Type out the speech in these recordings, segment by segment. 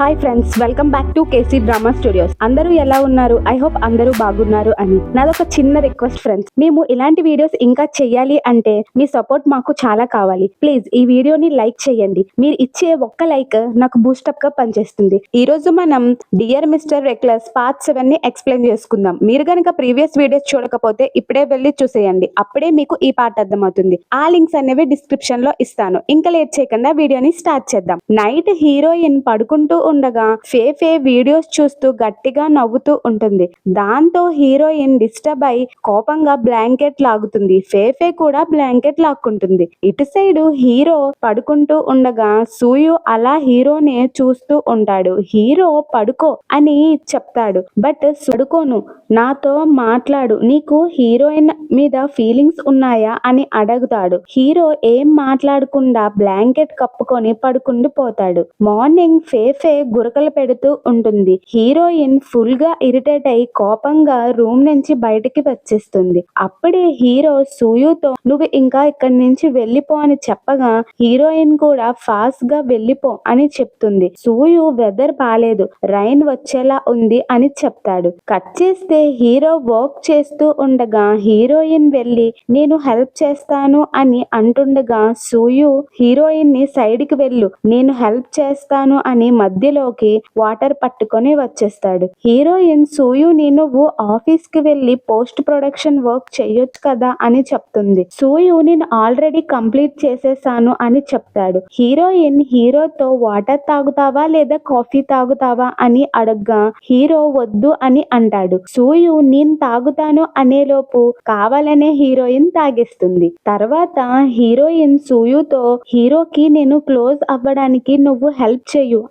Hi friends welcome back to KC drama studios అందరూ ఎలా ఉన్నారు? ఐ హోప్ అందరూ బాగున్నారు అని. నాదొక చిన్న రిక్వెస్ట్ ఫ్రెండ్స్ మేము ఇలాంటి వీడియోస్ ఇంకా చెయ్యాలి అంటే మీ సపోర్ట్ మాకు చాలా కావాలి. ప్లీజ్ ఈ వీడియోని లైక్ చేయండి. మీరు ఇచ్చే ఒక్క లైక్ నాకు బూస్టప్గా పనిచేస్తుంది. ఈ రోజు మనం డియర్ మిస్టర్ రెక్లెస్ పార్ట్ సెవెన్ని ఎక్స్ప్లెయిన్ చేసుకుందాం. మీరు కనుక ప్రీవియస్ వీడియోస్ చూడకపోతే ఇప్పుడే వెళ్ళి చూసేయండి. అప్పుడే మీకు ఈ పార్ట్ అర్థమవుతుంది. ఆ లింక్స్ అనేవి డిస్క్రిప్షన్లో ఇస్తాను. ఇంకా లేట్ చేయకుండా వీడియోని స్టార్ట్ చేద్దాం. నైట్ హీరోయిన్ పడుకుంటూ ఉండగా ఫేఫే వీడియోస్ చూస్తూ గట్టిగా నవ్వుతూ ఉంటుంది. దాంతో హీరోయిన్ డిస్టర్బ్ అయి కోపంగా బ్లాంకెట్ లాగుతుంది. ఫేఫే కూడా బ్లాంకెట్ లాక్కుంటుంది. ఇటు సైడ్ హీరో పడుకుంటూ ఉండగా సూయు అలా హీరోనే చూస్తూ ఉంటాడు. హీరో పడుకో అని చెప్తాడు. బట్ పడుకోను. నాతో మాట్లాడు. నీకు హీరోయిన్ మీద ఫీలింగ్స్ ఉన్నాయా అని అడుగుతాడు. హీరో ఏం మాట్లాడకుండా బ్లాంకెట్ కప్పుకొని పడుకుండి పోతాడు మార్నింగ్ ఫేఫే గురకలు పెడుతూ ఉంటుంది. హీరోయిన్ ఫుల్గా ఇరిటేట్ అయి కోపంగా రూమ్ నుంచి బయటికి వచ్చేస్తుంది. అప్పుడే హీరో సూయుతో నువ్వు ఇంకా ఇక్కడి నుంచి వెళ్ళిపో అని చెప్పగా హీరోయిన్ కూడా ఫాస్ట్గా వెళ్ళిపో అని చెప్తుంది. సూయు వెదర్ బాలేదు. రైన్ వచ్చేలా ఉంది అని చెప్తాడు. కట్ చేస్తే హీరో వర్క్ చేస్తూ ఉండగా హీరోయిన్ వెళ్ళి నేను హెల్ప్ చేస్తాను అని అంటుండగా సూయు హీరోయిన్ని సైడ్కి వెళ్ళు నేను హెల్ప్ చేస్తాను అని మధ్య మధ్యలోకి వాటర్ పట్టుకొని వచ్చేస్తాడు. హీరోయిన్ సూయుని నువ్వు ఆఫీస్కి వెళ్ళి పోస్ట్ ప్రొడక్షన్ వర్క్ చేయొచ్చు కదా అని చెప్తుంది. సూయు నేను ఆల్రెడీ కంప్లీట్ చేసేసాను అని చెప్తాడు. హీరోయిన్ హీరోతో వాటర్ తాగుతావా లేదా కాఫీ తాగుతావా అని అడగ్గా హీరో వద్దు అని అంటాడు. సూయు నేను తాగుతాను అనేలోపు కావాలనే హీరోయిన్ తాగిస్తుంది. తర్వాత హీరోయిన్ సూయుతో హీరోకి నేను క్లోజ్ అవ్వడానికి నువ్వు హెల్ప్ చెయ్యు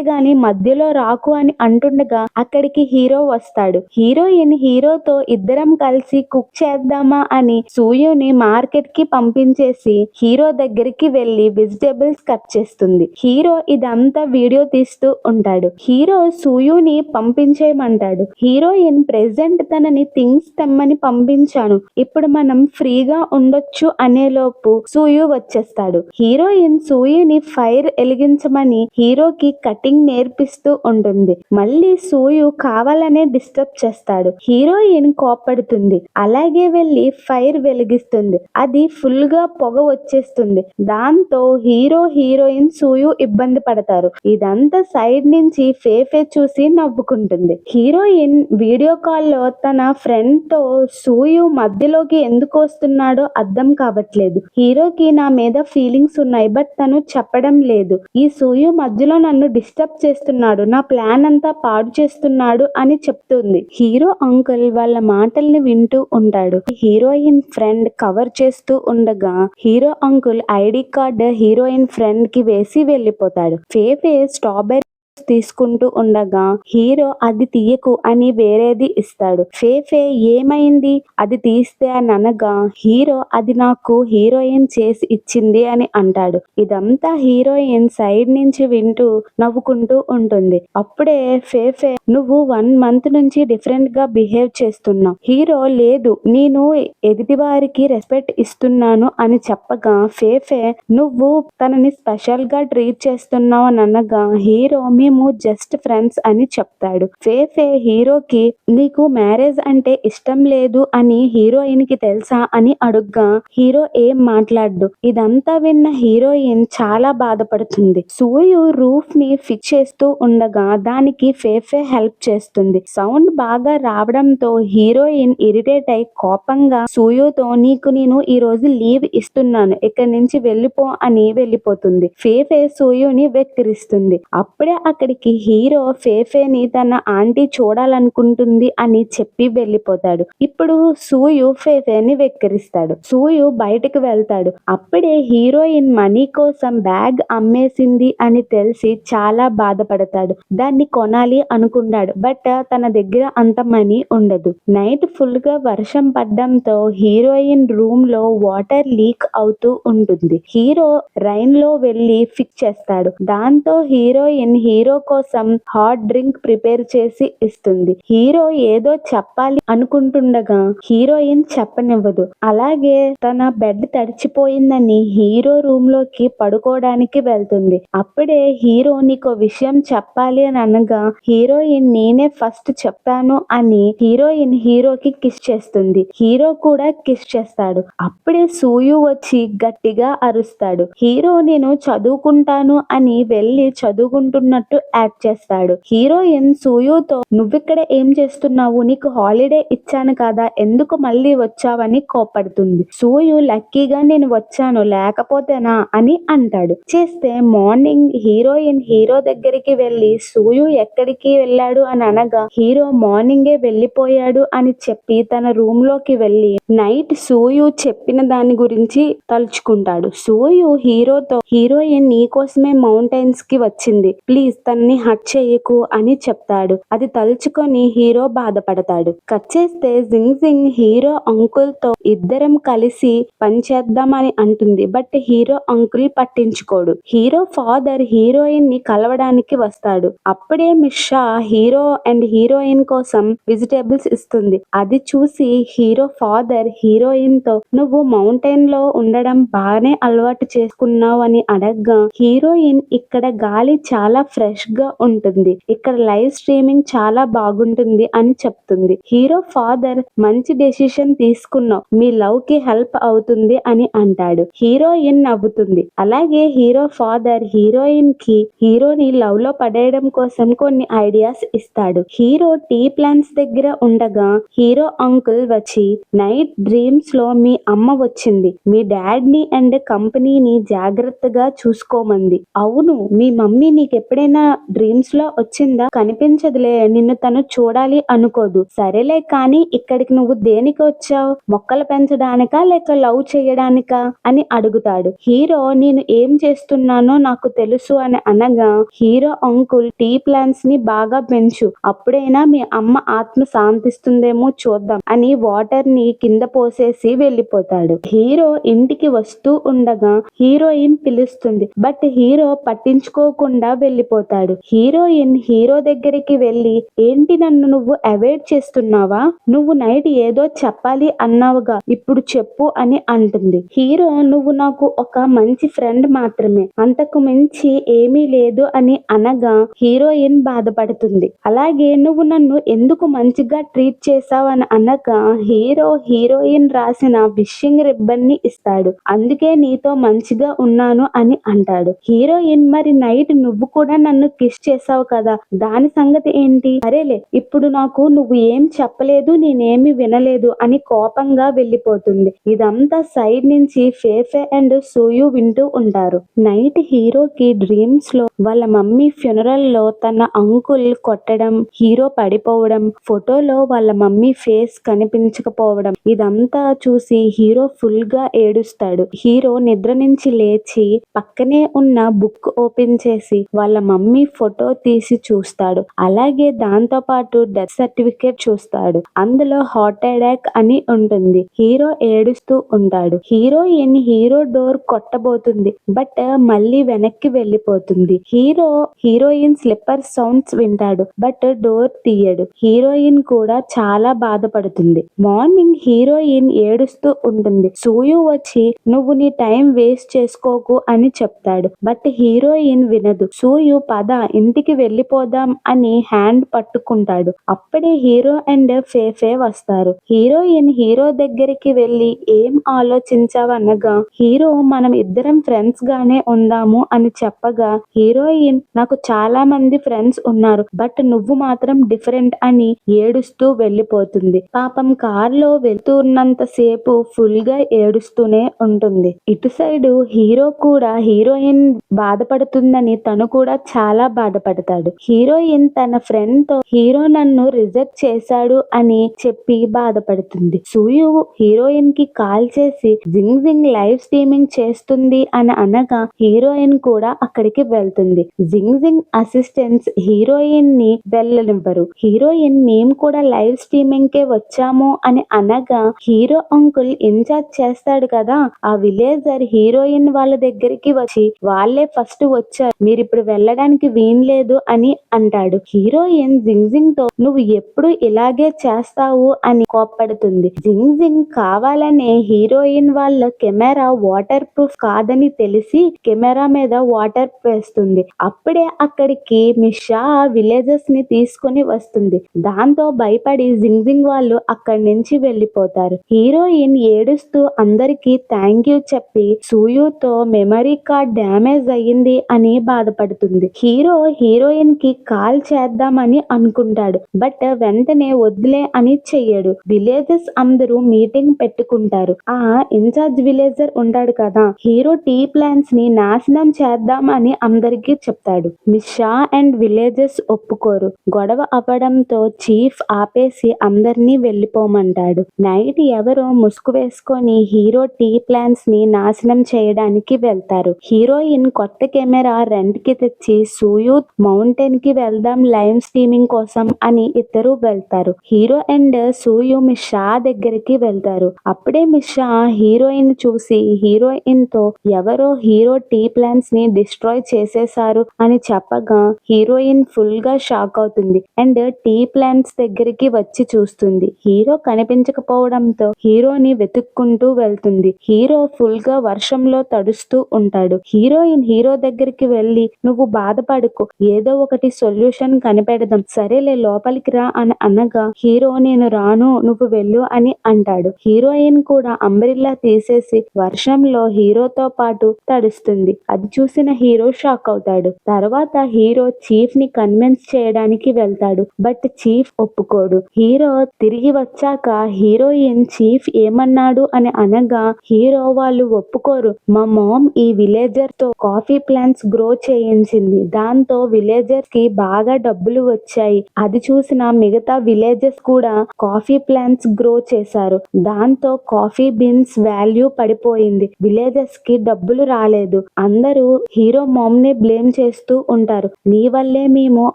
గాని మధ్యలో రాకు అని అంటుండగా అక్కడికి హీరో వస్తాడు. హీరోయిన్ హీరోతో ఇద్దరం కలిసి కుక్ చేద్దామా అని సూయుని మార్కెట్కి పంపించేసి హీరో దగ్గరికి వెళ్ళి వెజిటేబుల్స్ కట్ చేస్తుంది. హీరో ఇదంతా వీడియో తీస్తూ ఉంటాడు. హీరో సూయుని పంపించేయమంటాడు. హీరోయిన్ ప్రెసెంట్ తనని థింగ్స్ తెమ్మని పంపించాను. ఇప్పుడు మనం ఫ్రీగా ఉండొచ్చు అనేలోపు సూయు వచ్చేస్తాడు. హీరోయిన్ సూయుని ఫైర్ ఎలిగించమని హీరోకి కటింగ్ నేర్పిస్తూ ఉంటుంది. మళ్ళీ సూయు కావాలనే డిస్టర్బ్ చేస్తాడు. హీరోయిన్ కోపడుతుంది అలాగే వెళ్ళి ఫైర్ వెలిగిస్తుంది. అది ఫుల్గా పొగ వచ్చేస్తుంది. దాంతో హీరో హీరోయిన్ సూయు ఇబ్బంది పడతారు. ఇదంతా సైడ్ నుంచి ఫేఫే చూసి నవ్వుకుంటుంది. హీరోయిన్ వీడియో కాల్లో తన ఫ్రెండ్తో సూయు మధ్యలోకి ఎందుకు వస్తున్నాడో అర్థం కావట్లేదు. హీరోకి నా మీద ఫీలింగ్స్ ఉన్నాయి బట్ తను చెప్పడం లేదు. ఈ సూయు మధ్యలో నన్ను డిస్టర్బ్ చేస్తున్నాడు నా ప్లాన్ అంతా పాడు చేస్తున్నాడు అని చెప్తుంది. హీరో అంకుల్ వాళ్ళ మాటల్ని వింటూ ఉంటాడు. హీరోయిన్ ఫ్రెండ్ కవర్ చేస్తూ ఉండగా hero uncle ID card heroine ఫ్రెండ్కి వేసి వెళ్ళిపోతాడు. ఫేఫే స్ట్రాబెర్రీ తీసుకుంటూ ఉండగా హీరో అది తీయకు అని వేరేది ఇస్తాడు. ఫేఫే ఏమైంది? అది తీస్తే అని అనగా హీరో అది నాకు హీరోయిన్ చేసి ఇచ్చింది అని అంటాడు. ఇదంతా హీరోయిన్ సైడ్ నుంచి వింటూ నవ్వుకుంటూ ఉంటుంది. అప్పుడే ఫేఫే నువ్వు వన్ మంత్ నుంచి డిఫరెంట్గా బిహేవ్ చేస్తున్నావు. హీరో లేదు నేను ఎదుటి వారికి రెస్పెక్ట్ ఇస్తున్నాను అని చెప్పగా ఫేఫే నువ్వు తనని స్పెషల్గా ట్రీట్ చేస్తున్నావు అని అనగా హీరో మీ మేము జస్ట్ ఫ్రెండ్స్ అని చెప్తాడు. ఫేఫే హీరోకి నీకు మ్యారేజ్ అంటే ఇష్టం లేదు అని హీరోయిన్కి తెలుసా? అని అడుగ్గా హీరో ఏం మాట్లాడు ఇదంతా విన్న హీరోయిన్ చాలా బాధపడుతుంది. సూయు రూఫ్ని ఫిక్స్ చేస్తూ ఉండగా దానికి ఫేఫే హెల్ప్ చేస్తుంది. సౌండ్ బాగా రావడంతో హీరోయిన్ ఇరిటేట్ అయి కోపంగా సూయుతో నీకు నేను ఈ రోజు లీవ్ ఇస్తున్నాను. ఇక్కడి నుంచి వెళ్ళిపో అని వెళ్ళిపోతుంది. ఫేఫే సూయుని వెక్కిరిస్తుంది. అప్పుడే అక్కడికి హీరో ఫేఫేని తన ఆంటీ చూడాలనుకుంటుంది అని చెప్పి వెళ్ళిపోతాడు. ఇప్పుడు సూయు ఫేఫేని వెక్కిరిస్తాడు. సూయు బయటకు వెళ్తాడు. అప్పుడే హీరోయిన్ మనీ కోసం బ్యాగ్ అమ్మేసింది అని తెలిసి చాలా బాధపడతాడు. దాన్ని కొనాలి అనుకున్నాడు బట్ తన దగ్గర అంత మనీ ఉండదు. నైట్ ఫుల్గా వర్షం పడ్డంతో హీరోయిన్ రూమ్లో వాటర్ లీక్ అవుతూ ఉంటుంది. హీరో రైన్లో వెళ్ళి ఫిక్స్ చేస్తాడు. దాంతో హీరోయిన్ హీరో హీరో కోసం హాట్ డ్రింక్ ప్రిపేర్ చేసి ఇస్తుంది. హీరో ఏదో చెప్పాలి అనుకుంటుండగా హీరోయిన్ చెప్పనివ్వదు. అలాగే తన బెడ్ తడిచిపోయిందని హీరో రూమ్లోకి పడుకోవడానికి వెళ్తుంది. అప్పుడే హీరో నీకు విషయం చెప్పాలి అని అనగా హీరోయిన్ నేనే ఫస్ట్ చెప్తాను అని హీరోయిన్ హీరోకి కిస్ చేస్తుంది. హీరో కూడా కిస్ చేస్తాడు. అప్పుడే సూయు వచ్చి గట్టిగా అరుస్తాడు. హీరో నేను చదువుకుంటాను అని వెళ్ళి చదువుకుంటున్నట్టు యాక్ట్ చేస్తాడు. హీరోయిన్ సూయుతో నువ్విక్కడ ఏం చేస్తున్నావు? నీకు హాలిడే ఇచ్చాను కదా ఎందుకు మళ్ళీ వచ్చావని కోపడుతుంది సూయు లక్కీగా నేను వచ్చాను లేకపోతేనా? అని అంటాడు. చేస్తే మార్నింగ్ హీరోయిన్ హీరో దగ్గరికి వెళ్ళి సూయు ఎక్కడికి వెళ్ళాడు? అని అనగా హీరో మార్నింగే వెళ్ళిపోయాడు అని చెప్పి తన రూమ్లోకి వెళ్ళి నైట్ సూయు చెప్పిన దాని గురించి తలుచుకుంటాడు. సూయు హీరోతో హీరోయిన్ నీ కోసమే మౌంటైన్స్కి వచ్చింది. ప్లీజ్ తనని హట్ చేయకు అని చెప్తాడు. అది తలుచుకొని హీరో బాధపడతాడు. కట్ చేస్తే జింగ్ జింగ్ హీరో అంకుల్తో ఇద్దరం కలిసి పనిచేద్దామని అంటుంది. బట్ హీరో అంకుల్ పట్టించుకోడు. హీరో ఫాదర్ హీరోయిన్ని కలవడానికి వస్తాడు. అప్పుడే మిషా హీరో అండ్ హీరోయిన్ కోసం వెజిటేబుల్స్ ఇస్తుంది. అది చూసి హీరో ఫాదర్ హీరోయిన్తో నువ్వు మౌంటైన్లో ఉండడం బాగానే అలవాటు చేసుకున్నావు అని అడగ్గా హీరోయిన్ ఇక్కడ గాలి చాలా ఫ్రెష్ గా ఉంటుంది. ఇక్కడ లైవ్ స్ట్రీమింగ్ చాలా బాగుంటుంది అని చెప్తుంది. హీరో ఫాదర్ మంచి డెసిషన్ తీసుకున్నావు. మీ లవ్కి హెల్ప్ అవుతుంది అని అంటాడు. హీరోయిన్ నవ్వుతుంది. అలాగే హీరో ఫాదర్ హీరోయిన్కి హీరోని లవ్లో పడేయడం కోసం కొన్ని ఐడియాస్ ఇస్తాడు. హీరో టీ ప్లాన్స్ దగ్గర ఉండగా హీరో అంకుల్ వచ్చి నైట్ డ్రీమ్స్లో మీ అమ్మ వచ్చింది. మీ డాడీని అండ్ కంపెనీని జాగ్రత్తగా చూసుకోమంది. అవును మీ మమ్మీ నీకు ఏదైనా డ్రీమ్స్లో వచ్చిందా? కనిపించదులే నిన్ను తను చూడాలి అనుకోదు. సరేలే కానీ ఇక్కడికి నువ్వు దేనికి వచ్చావు? మొక్కలు పెంచడానికా లేక లవ్ చేయడానికా? అని అడుగుతాడు. హీరో నేను ఏం చేస్తున్నానో నాకు తెలుసు అని అనగా హీరో అంకుల్ టీ ప్లాంట్స్ని బాగా పెంచు. అప్పుడైనా మీ అమ్మ ఆత్మ శాంతిస్తుందేమో చూద్దాం అని వాటర్ని కింద పోసేసి వెళ్ళిపోతాడు. హీరో ఇంటికి వస్తూ ఉండగా హీరోయిన్ పిలుస్తుంది. బట్ హీరో పట్టించుకోకుండా వెళ్ళిపోతాడు. హీరోయిన్ హీరో దగ్గరికి వెళ్ళి ఏంటి నన్ను నువ్వు అవాయిడ్ చేస్తున్నావా? నువ్వు నైట్ ఏదో చెప్పాలి అన్నావుగా ఇప్పుడు చెప్పు అని అంటుంది. హీరో నువ్వు నాకు ఒక మంచి ఫ్రెండ్ మాత్రమే అంతకు మించి ఏమీ లేదు అని అనగా హీరోయిన్ బాధపడుతుంది. అలాగే నువ్వు నన్ను ఎందుకు మంచిగా ట్రీట్ చేసావు అని అనగా హీరో హీరోయిన్ రాసిన విషింగ్ రిబ్బన్ని ఇస్తాడు. అందుకే నీతో మంచిగా ఉన్నాను అని అంటాడు. హీరోయిన్ మరి నైట్ నువ్వు కూడా నన్ను కిస్ చేసావు కదా. దాని సంగతి ఏంటి? అరేలే ఇప్పుడు నాకు నువ్వు ఏం చెప్పలేదు నేనేమి వినలేదు అని కోపంగా వెళ్ళిపోతుంది. ఇదంతా సైడ్ నుంచి ఫేఫే అండ్ సూయు వింటూ ఉంటారు. నైట్ హీరోకి డ్రీమ్స్లో వాళ్ళ మమ్మీ ఫ్యూనరల్లో తన అంకుల్ కొట్టడం హీరో పడిపోవడం ఫోటోలో వాళ్ళ మమ్మీ ఫేస్ కనిపించకపోవడం ఇదంతా చూసి హీరో ఫుల్గా ఏడుస్తాడు. హీరో నిద్ర నుంచి లేచి పక్కనే ఉన్న బుక్ ఓపెన్ చేసి వాళ్ళ మమ్మీ ఫోటో తీసి చూస్తాడు. అలాగే దాంతో పాటు డెత్ సర్టిఫికేట్ చూస్తాడు. అందులో హార్ట్ అటాక్ అని ఉంటుంది. హీరో ఏడుస్తూ ఉంటాడు. హీరోయిన్ హీరో డోర్ కొట్టబోతుంది. బట్ మళ్ళీ వెనక్కి వెళ్ళిపోతుంది. హీరో హీరోయిన్ స్లిప్పర్ సౌండ్స్ వింటాడు. బట్ డోర్ తీయడు. హీరోయిన్ కూడా చాలా బాధపడుతుంది. మార్నింగ్ హీరోయిన్ ఏడుస్తూ ఉంటుంది. సూయు వచ్చి నువ్వు నీ టైం వేస్ట్ చేసుకోకు అని చెప్తాడు. బట్ హీరోయిన్ వినదు. సూయు పద ఇంటికి వెళ్ళిపోదాం అని హ్యాండ్ పట్టుకుంటాడు. అప్పుడే హీరో అండ్ ఫేఫే వస్తారు. హీరోయిన్ హీరో దగ్గరికి వెళ్ళి ఏం ఆలోచించావనగా? హీరో మనం ఇద్దరం ఫ్రెండ్స్ గానే ఉందాము అని చెప్పగా హీరోయిన్ నాకు చాలా మంది ఫ్రెండ్స్ ఉన్నారు బట్ నువ్వు మాత్రం డిఫరెంట్ అని ఏడుస్తూ వెళ్ళిపోతుంది. పాపం కారులో వెళ్తున్నంత సేపు ఫుల్గా ఏడుస్తూనే ఉంటుంది. ఇటు సైడ్ హీరో కూడా హీరోయిన్ బాధపడుతుందని తను కూడా చాలా చాలా బాధపడతాడు. హీరోయిన్ తన ఫ్రెండ్తో హీరో నన్ను రిజెక్ట్ చేశాడు అని చెప్పి బాధపడుతుంది. సూయు హీరోయిన్కి కాల్ చేసి జింగ్ జింగ్ లైవ్ స్ట్రీమింగ్ చేస్తుంది అని అనగా హీరోయిన్ కూడా అక్కడికి వెళ్తుంది. జింగ్ జింగ్ అసిస్టెంట్స్ హీరోయిన్ని వెళ్ళనివ్వరు. హీరోయిన్ మేము కూడా లైవ్ స్ట్రీమింగ్ కే వచ్చాము అని అనగా హీరో అంకుల్ ఇన్ఛార్జ్ చేస్తాడు కదా ఆ విలేజర్ హీరోయిన్ వాళ్ళ దగ్గరికి వచ్చి వాళ్ళే ఫస్ట్ వచ్చారు. మీరు ఇప్పుడు వెళ్ళడానికి చేయడానికి వీల్లేదు అని అంటాడు. హీరోయిన్ జింగ్ జింగ్తో నువ్వు ఎప్పుడు ఇలాగే చేస్తావు అని కోప్పడుతుంది. జింగ్ జింగ్ కావాలనే హీరోయిన్ వాళ్ళ కెమెరా వాటర్ ప్రూఫ్ కాదని తెలిసి కెమెరా మీద వాటర్ వేస్తుంది. అప్పుడే అక్కడికి మిషా విలేజెస్ని తీసుకొని వస్తుంది. దాంతో భయపడి జింగ్ జింగ్ వాళ్ళు అక్కడి నుంచి వెళ్ళిపోతారు. హీరోయిన్ ఏడుస్తూ అందరికీ థ్యాంక్ యూ చెప్పి సూయుతో మెమరీ కార్డ్ డ్యామేజ్ అయ్యింది అని బాధపడుతుంది. హీరో హీరోయిన్కి కాల్ చేద్దామని అనుకుంటాడు. బట్ వెంటనే వద్దులే అని చెయ్యడు. విలేజెస్ అందరూ మీటింగ్ పెట్టుకుంటారు. ఆ ఇన్ఛార్జ్ విలేజర్ ఉంటాడు కదా. హీరో టీ ప్లాన్స్ని నాశనం చేద్దాం అని అందరికీ చెప్తాడు. మిషా అండ్ విలేజెస్ ఒప్పుకోరు. గొడవ అవ్వడంతో చీఫ్ ఆపేసి అందరినీ వెళ్ళిపోమంటాడు. నైట్ ఎవరో ముసుగు వేసుకొని హీరో టీ ప్లాన్స్ని నాశనం చేయడానికి వెళ్తారు. హీరోయిన్ కొత్త కెమెరా రెంట్కి తెచ్చి సూయూత్ మౌంటైన్కి వెళ్దాం లైవ్ స్ట్రీమింగ్ కోసం అని ఇద్దరు వెళ్తారు. హీరో అండ్ సూయు మిషా దగ్గరికి వెళ్తారు. అప్పుడే మిషా హీరోయిన్ చూసి హీరోయిన్తో ఎవరో హీరో టీ ప్లాన్స్ని డిస్ట్రాయ్ చేసేశారు అని చెప్పగా హీరోయిన్ ఫుల్గా షాక్ అవుతుంది అండ్ టీ ప్లాన్స్ దగ్గరికి వచ్చి చూస్తుంది. హీరో కనిపించకపోవడంతో హీరోని వెతుక్కుంటూ వెళ్తుంది. హీరో ఫుల్గా వర్షంలో తడుస్తూ ఉంటాడు. హీరోయిన్ హీరో దగ్గరికి వెళ్ళి నువ్వు బాధ బాధపడుకు. ఏదో ఒకటి సొల్యూషన్ కనిపెడదాం. సరేలే లోపలికి రా అని అనగా హీరో నేను రాను నువ్వు వెళ్ళు అని అంటాడు. హీరోయిన్ కూడా అంబ్రిల్లా తీసేసి వర్షంలో హీరోతో పాటు తడుస్తుంది. అది చూసిన హీరో షాక్ అవుతాడు. తర్వాత హీరో చీఫ్ని కన్విన్స్ చేయడానికి వెళ్తాడు. బట్ చీఫ్ ఒప్పుకోడు. హీరో తిరిగి వచ్చాక హీరోయిన్ చీఫ్ ఏమన్నాడు అని అనగా హీరో వాళ్ళు ఒప్పుకోరు. మా మామ్ ఈ విలేజర్తో కాఫీ ప్లాంట్స్ గ్రో చేయించింది. దాంతో విలేజర్స్కి బాగా డబ్బులు వచ్చాయి. అది చూసిన మిగతా విలేజెస్ కూడా కాఫీ ప్లాంట్స్ గ్రో చేశారు. దాంతో కాఫీ బీన్స్ వాల్యూ పడిపోయింది. విలేజెస్కి డబ్బులు రాలేదు. అందరూ హీరో మామ్ని బ్లేమ్ చేస్తూ ఉంటారు. నీ వల్లే మేము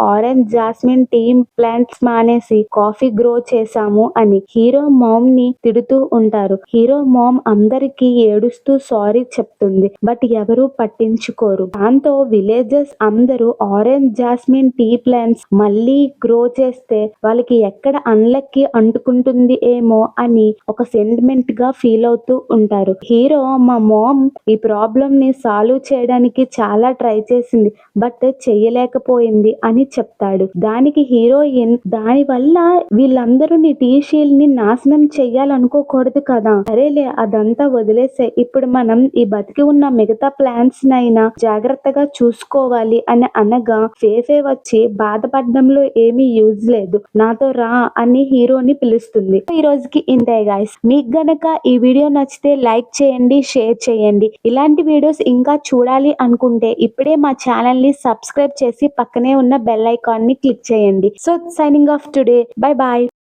ఆరెంజ్ జాస్మిన్ టీమ్ ప్లాంట్స్ మానేసి కాఫీ గ్రో చేశాము అని హీరో మామ్ని తిడుతూ ఉంటారు. హీరో మామ్ అందరికీ ఏడుస్తూ సారీ చెప్తుంది. బట్ ఎవరు పట్టించుకోరు. దాంతో విలేజెస్ అందరూ ఆరెంజ్ జాస్మిన్ టీ ప్లాంట్స్ మళ్ళీ గ్రో చేస్తే వాళ్ళకి ఎక్కడ అన్లక్కి అంటుకుంటుంది ఏమో అని ఒక సెంటిమెంట్గా ఫీల్ అవుతూ ఉంటారు. హీరో మా మామ్ ఈ ప్రాబ్లం ని సాల్వ్ చేయడానికి చాలా ట్రై చేసింది బట్ చెయ్యలేకపోయింది అని చెప్తాడు. దానికి హీరోయిన్ దాని వల్ల వీళ్ళందరూ నీ టీ షీల్ని నాశనం చెయ్యాలనుకోకూడదు కదా. సరేలే అదంతా వదిలేసే ఇప్పుడు మనం ఈ బతికి ఉన్న మిగతా ప్లాన్స్ నైనా జాగ్రత్తగా చూసుకోవాలి అని అనగా ఫేఫే వచ్చి బాధపడడంలో ఏమీ యూజ్ లేదు. నాతో రా అని హీరోని పిలుస్తుంది. ఈ రోజుకి ఇంతే గాయస్ మీకు గనక ఈ వీడియో నచ్చితే లైక్ చేయండి షేర్ చేయండి. ఇలాంటి వీడియోస్ ఇంకా చూడాలి అనుకుంటే ఇప్పుడే మా ఛానల్ని సబ్స్క్రైబ్ చేసి పక్కనే ఉన్న బెల్ ఐకాన్ని క్లిక్ చేయండి. So signing off today bye bye